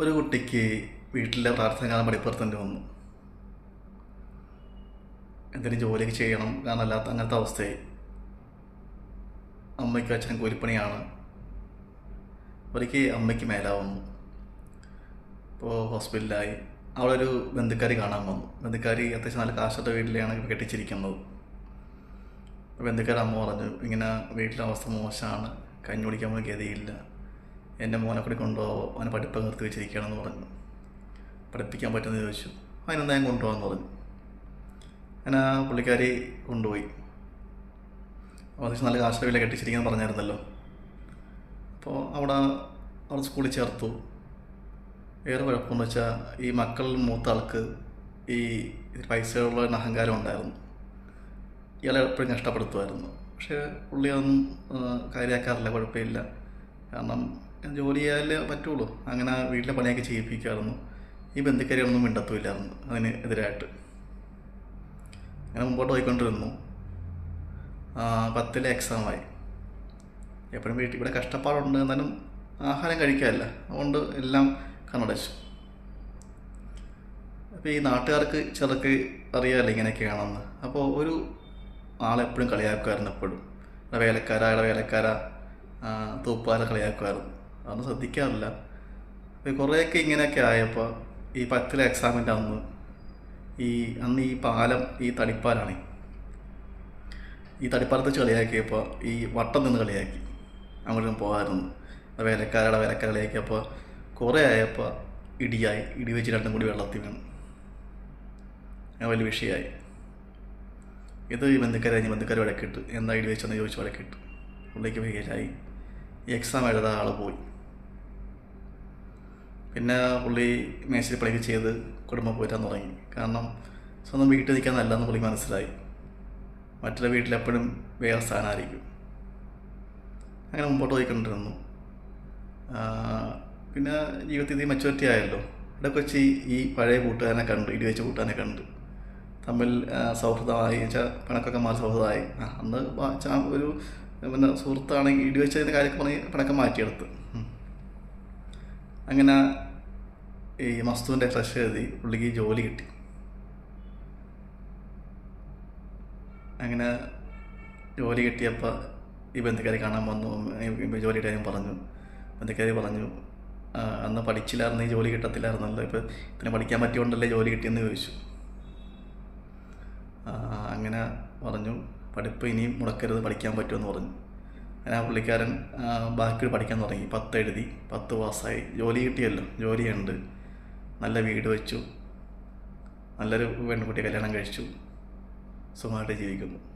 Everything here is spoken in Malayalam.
ഒരു കുട്ടിക്ക് വീട്ടിലെ പ്രാർത്ഥന കാണാൻ പഠിപ്പുറത്തേണ്ടി വന്നു. എന്തെങ്കിലും ജോലിയൊക്കെ ചെയ്യണം കാരണം അങ്ങനത്തെ അവസ്ഥയായി. അമ്മയ്ക്കും അച്ഛനും കൂലിപ്പണിയാണ്. ഒരിക്കൽ അമ്മയ്ക്ക് മേലാവുന്നു ഇപ്പോൾ ഹോസ്പിറ്റലിലായി. അവിടെ ഒരു ബന്ധുക്കാരി കാണാൻ വന്നു. ബന്ധുക്കാരി അത്യാവശ്യം നല്ല കാശത്തെ വീട്ടിലാണ് കെട്ടിച്ചിരിക്കുന്നത്. ബന്ധുക്കാരുടെ അമ്മ പറഞ്ഞു ഇങ്ങനെ വീട്ടിലെ അവസ്ഥ മോശമാണ്. കഞ്ഞി കുടിക്കാൻ പോലും ഗതിയില്ല. എന്റെ മോനെ കൂടി കൊണ്ടുപോകുമോ അവനെ പഠിപ്പ് നിർത്തി വെച്ചിരിക്കുകയാണെന്ന് പറഞ്ഞു. പഠിപ്പിക്കാൻ പറ്റുമെന്ന് ചോദിച്ചു. അതിനെന്താ ഞാൻ കൊണ്ടുപോകാമെന്ന് പറഞ്ഞു. അങ്ങനെ ആ പുള്ളിക്കാരി കൊണ്ടുപോയി. അത്യാവശ്യം നല്ല കാശുള്ള വില കെട്ടിച്ചിരിക്കുന്നത് പറഞ്ഞായിരുന്നല്ലോ. അപ്പോൾ അവിടെ അവിടെ സ്കൂളിൽ ചേർത്തു. വേറെ കുഴപ്പമെന്ന് വെച്ചാൽ ഈ മക്കളിൽ മൂത്ത ആൾക്ക് ഈ പൈസയുള്ള അഹങ്കാരം ഉണ്ടായിരുന്നു. ഇയാളെ എപ്പോഴും കഷ്ടപ്പെടുത്തുമായിരുന്നു. പക്ഷേ പുള്ളി അതൊന്നും കാര്യമാക്കാറില്ല. കുഴപ്പമില്ല. കാരണം ജോലി ചെയ്യാൻ പറ്റുള്ളൂ. അങ്ങനെ വീട്ടിലെ പണിയൊക്കെ ചെയ്യിപ്പിക്കാറുന്നു ഈ ബന്ധുക്കാരികളൊന്നും മിണ്ടത്തുമില്ലായിരുന്നു അതിന് എതിരായിട്ട്. അങ്ങനെ മുമ്പോട്ട് പോയിക്കൊണ്ടിരുന്നു. പത്തിലെ എക്സാമായി എപ്പോഴും വീട്ടിൽ ഇവിടെ കഷ്ടപ്പാടുണ്ട് എന്നാലും ആഹാരം കഴിക്കാറില്ല. അതുകൊണ്ട് എല്ലാം കണ്ണടച്ചു. അപ്പോൾ ഈ നാട്ടുകാർക്ക് ചിലർക്ക് അറിയാമല്ലോ ഇങ്ങനെയൊക്കെയാണെന്ന്. അപ്പോൾ ഒരു ആളെപ്പോഴും കളിയാക്കുമായിരുന്നു എപ്പോഴും. വേലക്കാര ഇവിടെ വേലക്കാര തൂപ്പാല കളിയാക്കുമായിരുന്നു. അതൊന്നും ശ്രദ്ധിക്കാറില്ല. കുറേയൊക്കെ ഇങ്ങനെയൊക്കെ ആയപ്പോൾ ഈ പത്തിലെ എക്സാമിന്റെ അന്ന് ഈ അന്ന് ഈ പാലം ഈ തടിപ്പാലാണ്. ഈ തടിപ്പാലത്ത് വെച്ച് കളിയാക്കിയപ്പോൾ ഈ വട്ടം നിന്ന് കളിയാക്കി. അങ്ങോട്ടും പോകാറുണ്ട് വേലക്കാരുടെ വേലക്കാർ കളിയാക്കിയപ്പോൾ കുറേ ആയപ്പോൾ ഇടിയായി. ഇടി വെച്ച് രണ്ടും കൂടി വെള്ളത്തിൽ വീണു. വലിയ വിഷയമായി. ഇത് ഈ ബന്ധുക്കാരെ കഴിഞ്ഞ് ബന്ധുക്കാർ വഴക്കിട്ട്. എന്താ ഇടി വെച്ചെന്ന് ചോദിച്ച് വഴക്കിട്ട്. പുള്ളിക്ക് ഈ എക്സാം എഴുതാൻ ആൾ പോയി. പിന്നെ പുള്ളി മേശരി പണിക്ക് ചെയ്ത് കുടുംബം പോയിട്ടാൻ തുടങ്ങി. കാരണം സ്വന്തം വീട്ടിൽ നിൽക്കാൻ നല്ലതെന്ന് പുള്ളി മനസ്സിലായി. മറ്റുള്ള വീട്ടിലെപ്പോഴും വേറെ സ്ഥാനമായിരിക്കും അങ്ങനെ മുമ്പോട്ട് പോയിക്കൊണ്ടിരുന്നു. പിന്നെ ജീവിതത്തിൽ മെച്ചൂരിറ്റി ആയല്ലോ. ഇവിടെ കൊച്ചി ഈ- പഴയ കൂട്ടുകാരനെ കണ്ട് ഇടി വെച്ച കൂട്ടുകാരനെ കണ്ട്. തമ്മിൽ സൗഹൃദമായി വെച്ചാൽ പിണക്കൊക്കെ മാറി സൗഹൃദമായി. അന്ന് ഒരു പിന്നെ സുഹൃത്താണെങ്കിൽ ഇടി വെച്ചതിന്റെ കാര്യമൊക്കെ പറഞ്ഞ് പിണക്കം മാറ്റിയെടുത്ത്. അങ്ങനെ ഈ മസ്തുവിന്റെ ഫ്രഷ് എഴുതി പുള്ളിക്ക് ജോലി കിട്ടി. അങ്ങനെ ജോലി കിട്ടിയപ്പോൾ ഈ ബന്ധുക്കാരി കാണാൻ വന്നു. ജോലി കാര്യം പറഞ്ഞു. ബന്ധുക്കാരി പറഞ്ഞു അന്ന് പഠിച്ചില്ലായിരുന്നു ഈ ജോലി കിട്ടത്തില്ലായിരുന്നല്ലോ. ഇപ്പോൾ ഇതിനെ പഠിക്കാൻ പറ്റിയോണ്ടല്ലേ ജോലി കിട്ടിയെന്ന് ചോദിച്ചു. അങ്ങനെ പറഞ്ഞു പഠിപ്പ് ഇനിയും മുടക്കരുത് പഠിക്കാൻ പറ്റുമെന്ന് പറഞ്ഞു. അങ്ങനെ ആ പുള്ളിക്കാരൻ ബാക്കി പഠിക്കാൻ തുടങ്ങി. പത്ത് എഴുതി പത്ത് പാസ്സായി. ജോലി കിട്ടിയല്ലോ ജോലിയുണ്ട്. നല്ല വീട് വെച്ചു. നല്ലൊരു പെൺകുട്ടിയെ കല്യാണം കഴിച്ചു. സുഖമായിട്ട് ജീവിക്കുന്നു.